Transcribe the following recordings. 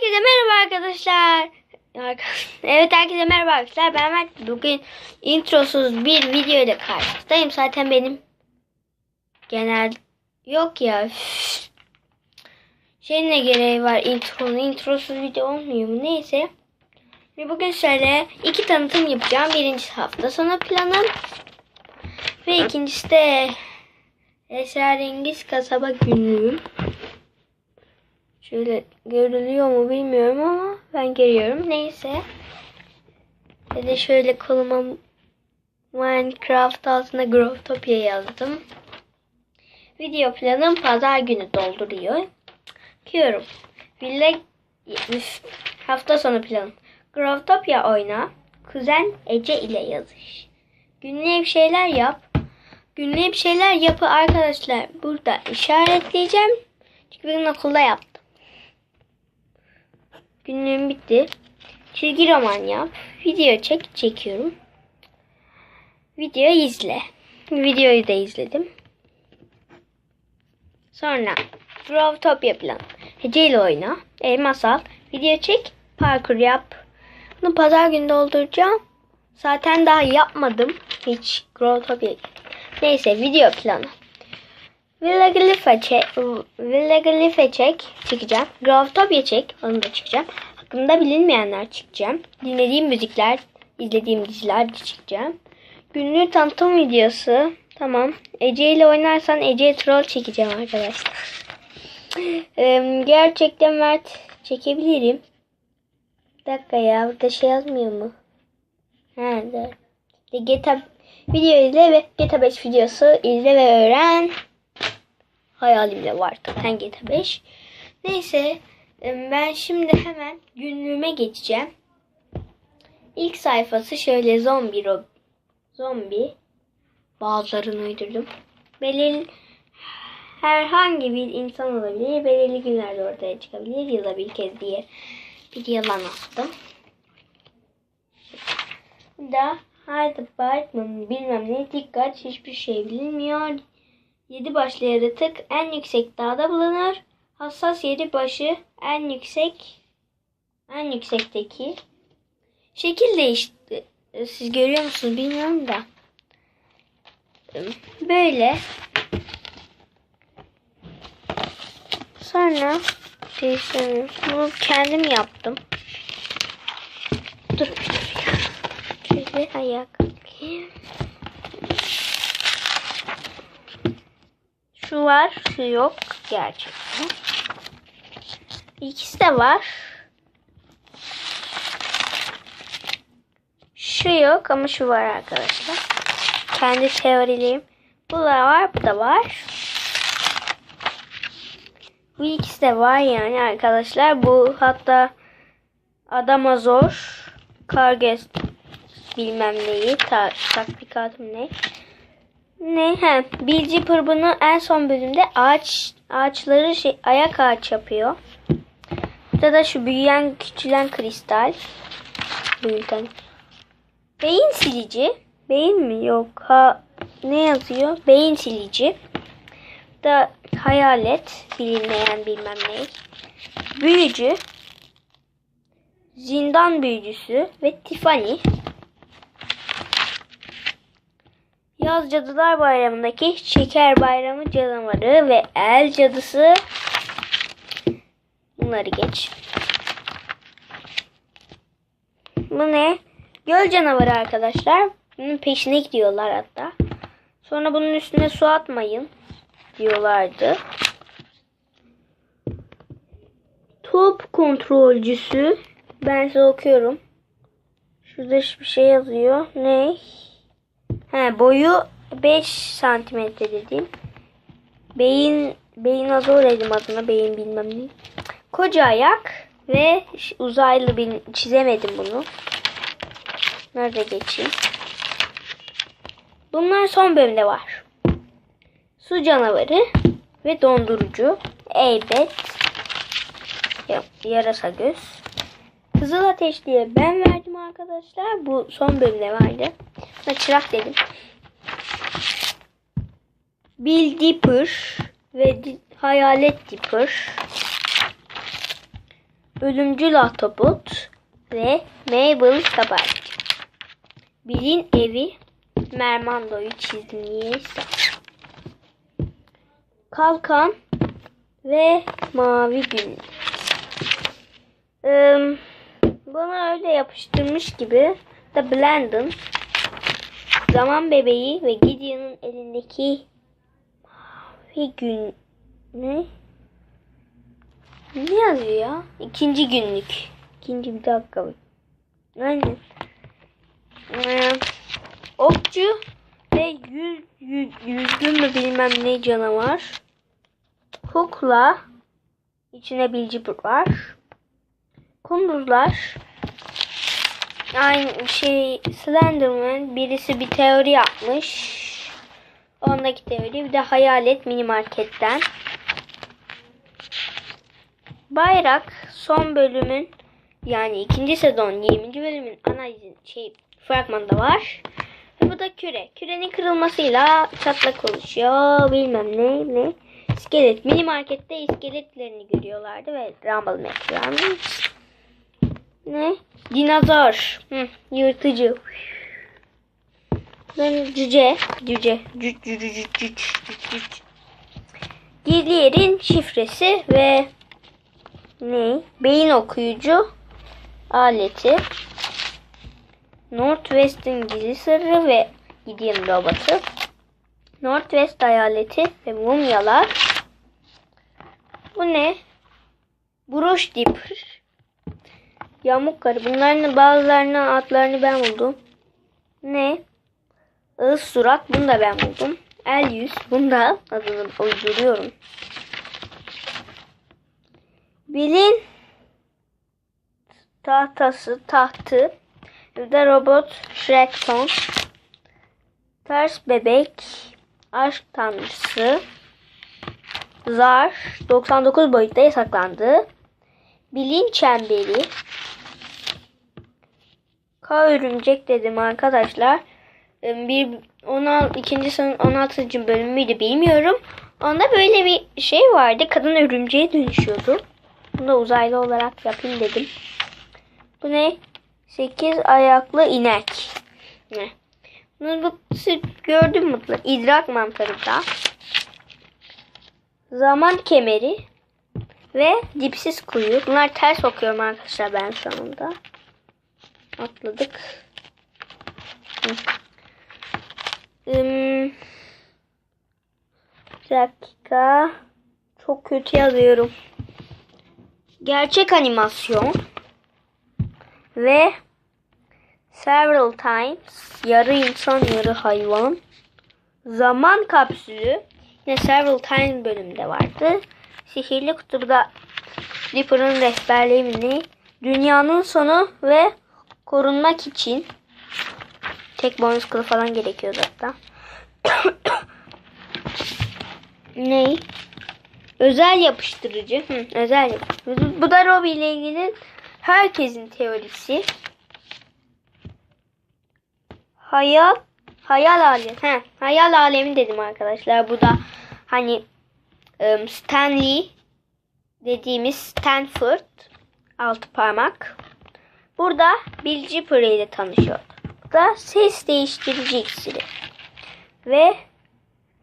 Herkese merhaba arkadaşlar. Evet herkese merhaba arkadaşlar. Ben Mert. Bugün introsuz bir video ile karşınızdayım. Zaten benim genel yok ya. Şey ne gereği var intronun introsuz video olmuyor mu? Neyse. Ve bugün şöyle iki tanıtım yapacağım. Birincisi hafta sonu planım. Ve ikincisi de esrarengiz kasaba günlüğüm. Şöyle görülüyor mu bilmiyorum ama ben görüyorum. Neyse. Ve de şöyle koluma Minecraft altına Growtopia yazdım. Video planım pazar günü dolduruyor. Bakıyorum. Villa Üf, hafta sonu planım. Growtopia oyna. Kuzen Ece ile yazış. Günlüğe bir şeyler yap. Günlüğe bir şeyler yapı arkadaşlar. Burada işaretleyeceğim. Çünkü bugün okulda yaptım. Günlüğüm bitti. Çizgi roman yap. Video çek. Çekiyorum. Video izle. Videoyu da izledim. Sonra Growtopia plan. Hece ile oyna. E, masal. Video çek. Parkur yap. Bunu pazar günü dolduracağım. Zaten daha yapmadım. Hiç Growtopia. Neyse video planı. Villa Glypha çek, Villa Glypha çek çıkacağım. Growtopia çek onu da çıkacağım. Hakkında bilinmeyenler çıkacağım. Dinlediğim müzikler, izlediğim diziler de çıkacağım. Günlük tanıtım videosu. Tamam. Ece ile oynarsan Ece troll çekeceğim arkadaşlar. Gerçekten Mert çekebilirim. Bir dakika ya burada şey yazmıyor mu? Ha. De GTA video izle ve GTA 5 videosu izle ve öğren. Hayalimde var zaten GTA 5. Neyse ben şimdi hemen günlüğüme geçeceğim. İlk sayfası şöyle zombi zombi bazılarını uydurdum. Belirli herhangi bir insan olabilir. Belirli günlerde ortaya çıkabilir. Yılda bir kez diye bir yalan attım. Da Haydi Batman bilmem ne dikkat hiçbir şey bilinmiyor. Yedi başlı yaratık en yüksek dağda bulunur. Hassas yedi başı en yüksek en yüksekteki. Şekil değişti. Siz görüyor musunuz bilmiyorum da. Böyle. Sonra değiştirmiyorum. Bunu kendim yaptım. Dur bir. Şöyle ayak. Şu var, şu yok gerçekten. İkisi de var. Şu yok ama şu var arkadaşlar. Kendi teorilerim. Bu da var, bu da var. Bu ikisi de var yani arkadaşlar. Bu hatta Adama zor. Karges bilmem neyi. Ta, tatbikatım ne. Ne? He. Bilgi pırbını en son bölümde ağaç ağaçları şey, ayak ağaç yapıyor. Burada da şu büyüyen küçülen kristal. Büyüten. Beyin silici. Beyin mi? Yok. Ha, ne yazıyor? Beyin silici. Da hayalet. Bilinmeyen bilmem ne. Büyücü. Zindan büyücüsü ve Tiffany. Yaz Cadılar Bayramı'ndaki Şeker Bayramı canavarı ve El cadısı. Bunları geç. Bu ne? Göl canavarı arkadaşlar. Bunun peşine gidiyorlar hatta. Sonra bunun üstüne su atmayın diyorlardı. Top kontrolcüsü. Ben size okuyorum. Şurada bir şey yazıyor. Ne? He, boyu 5 santimetre dediğim. Beyin beyin azor dedim adına. Beyin bilmem ne. Koca ayak ve uzaylı bir çizemedim bunu. Nerede geçeyim? Bunlar son bölümde var. Su canavarı ve dondurucu. Eybet. Yarasa göz. Kızıl Ateş diye ben verdim arkadaşlar. Bu son bölümde vardı. Buna çırak dedim. Bill Dipper ve Hayalet Dipper. Ölümcül Ahtapot ve Mabel Kabarcık. Bill'in evi Mermando'yu çizmişse. Kalkan ve Mavi Gün. Bana öyle yapıştırmış gibi The Blendon Zaman bebeği ve Gideon'un elindeki mavi gün ne? Ne yazıyor ya? İkinci günlük. İkinci bir dakika bak. Aynen. Ee, okçu ve yüz, yüz, yüzgün mü bilmem ne canavar. Kukla. içine bilci var. Kunduzlar. Aynı şey Slenderman birisi bir teori yapmış. Ondaki teori bir de hayalet mini marketten. Bayrak son bölümün yani ikinci sezon 20. bölümün analizin şey fragmanda var. Ve bu da küre. Kürenin kırılmasıyla çatlak oluşuyor. Bilmem ne ne. İskelet. Mini markette iskeletlerini görüyorlardı ve Rumble ekranmış. Ne? Dinozor. Hı, yırtıcı. Ben cüce. Cüce. Cüc cüc cüc cüc şifresi ve ne? Beyin okuyucu aleti. Northwest'in gizli sırrı ve Gideon robotu. Northwest hayaleti ve mumyalar. Bu ne? Brush Dipper. Yamuk karı. Bunların bazılarının adlarını ben buldum. Ne? Ağız surat. Bunu da ben buldum. El yüz. Bunu da adını uyduruyorum. Bilin tahtası, tahtı. Bir robot Shrekton. Ters bebek. Aşk tanrısı. Zar. 99 boyutta yasaklandı. Bilin çemberi. K örümcek dedim arkadaşlar. Bir 16, ikinci sınıf 16. bölümüydü bilmiyorum. Onda böyle bir şey vardı. Kadın örümceğe dönüşüyordu. Bunu da uzaylı olarak yapayım dedim. Bu ne? 8 ayaklı inek. Ne? Bunu bu gördüm mutlu. İdrak mantarı da. Zaman kemeri ve dipsiz kuyu. Bunlar ters okuyorum arkadaşlar ben sonunda. Atladık. Hmm. Bir dakika. Çok kötü yazıyorum. Gerçek animasyon ve several times yarı insan yarı hayvan zaman kapsülü yine several times bölümde vardı. Sihirli kutuda Dipper'ın rehberliği? Dünyanın sonu ve korunmak için tek bonus kılı falan gerekiyor zaten. ne? Özel yapıştırıcı. Hı, özel yapıştırıcı. Bu da Robbie ile ilgili herkesin teorisi. Hayal hayal alemi. He, hayal alemi dedim arkadaşlar. Bu da hani Stanley dediğimiz Stanford altı parmak. Burada Bill Cipper ile tanışıyor. Bu da ses değiştirici iksiri. Ve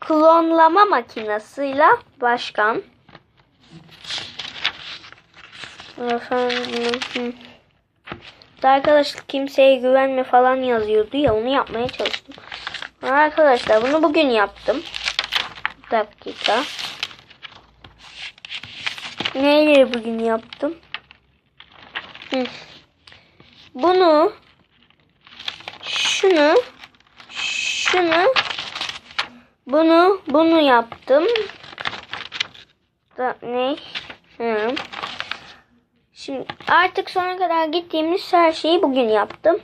klonlama makinasıyla başkan. Efendim. Arkadaşlar kimseye güvenme falan yazıyordu ya onu yapmaya çalıştım. Arkadaşlar bunu bugün yaptım. Bir dakika. Neyle bugün yaptım? Hı. Bunu şunu şunu bunu bunu yaptım. Da, ne? Hı. Şimdi artık sona kadar gittiğimiz her şeyi bugün yaptım.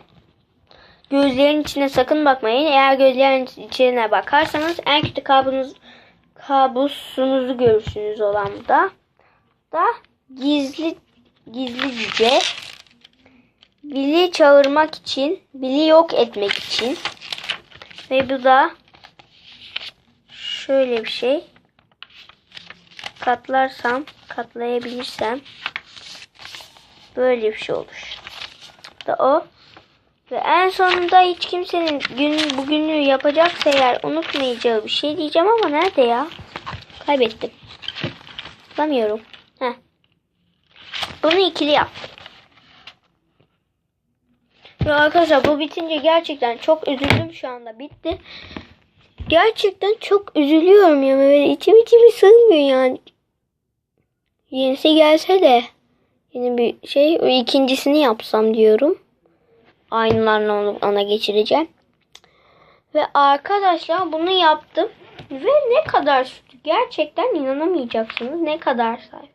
Gözlerin içine sakın bakmayın. Eğer gözlerin içine bakarsanız en kötü kabunuz, kabusunuzu görürsünüz olan da. Da gizli gizli Billy çağırmak için, Billy yok etmek için. Ve bu da şöyle bir şey. Katlarsam, katlayabilirsem Böyle bir şey olur. Da o. Ve en sonunda hiç kimsenin gün bugünü yapacaksa eğer unutmayacağı bir şey diyeceğim ama nerede ya? Kaybettim. Bulamıyorum. Heh. Bunu ikili yaptım. Ve arkadaşlar bu bitince gerçekten çok üzüldüm şu anda. Bitti. Gerçekten çok üzülüyorum ya. Böyle içim içimi sığmıyor yani. Yenisi gelse de yeni bir şey o ikincisini yapsam diyorum. Aynılarını onu ona geçireceğim. Ve arkadaşlar bunu yaptım. Ve ne kadar sürdü? Gerçekten inanamayacaksınız. Ne kadar say.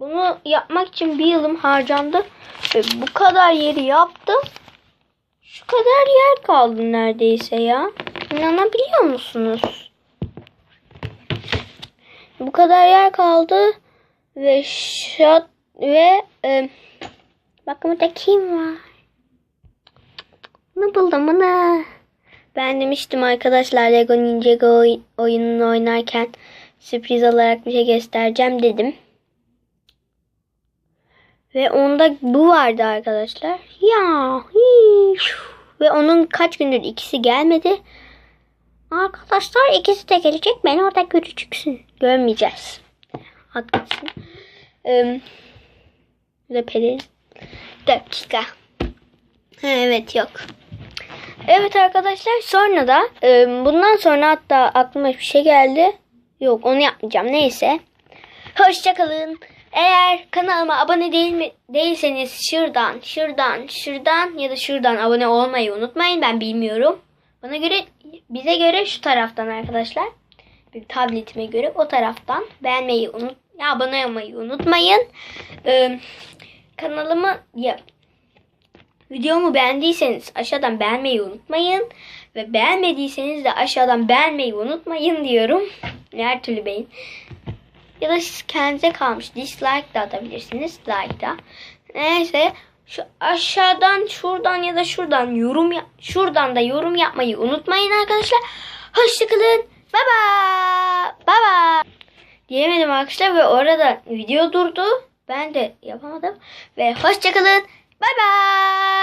Bunu yapmak için bir yılım harcandı. Ve bu kadar yeri yaptım. Şu kadar yer kaldı neredeyse ya. İnanabiliyor musunuz? Bu kadar yer kaldı. Ve şat ve e, bakın burada kim var? Bunu buldum bunu. Ben demiştim arkadaşlar Lego Ninjago oy- oyununu oynarken sürpriz olarak bir şey göstereceğim dedim. Ve onda bu vardı arkadaşlar. Ya. Ve onun kaç gündür ikisi gelmedi. Arkadaşlar ikisi de gelecek. Ben orada göreceksin. Görmeyeceğiz. Haklısın. Ee, ve Pelin. Dakika. Evet yok. Evet arkadaşlar sonra da e, bundan sonra hatta aklıma bir şey geldi. Yok onu yapmayacağım. Neyse. Hoşçakalın. Eğer kanalıma abone değil mi değilseniz şuradan, şuradan, şuradan ya da şuradan abone olmayı unutmayın. Ben bilmiyorum. Bana göre bize göre şu taraftan arkadaşlar. Bir tabletime göre o taraftan beğenmeyi unut, abone olmayı unutmayın. Ee, kanalımı ya Videomu beğendiyseniz aşağıdan beğenmeyi unutmayın. Ve beğenmediyseniz de aşağıdan beğenmeyi unutmayın diyorum. Her türlü beğen. Ya da siz kendinize kalmış. Dislike da atabilirsiniz. Like da. Neyse. Şu aşağıdan şuradan ya da şuradan yorum şuradan da yorum yapmayı unutmayın arkadaşlar. Hoşçakalın. Bye bye. Diyemedim arkadaşlar ve orada video durdu. Ben de yapamadım. Ve hoşçakalın. Bye bye.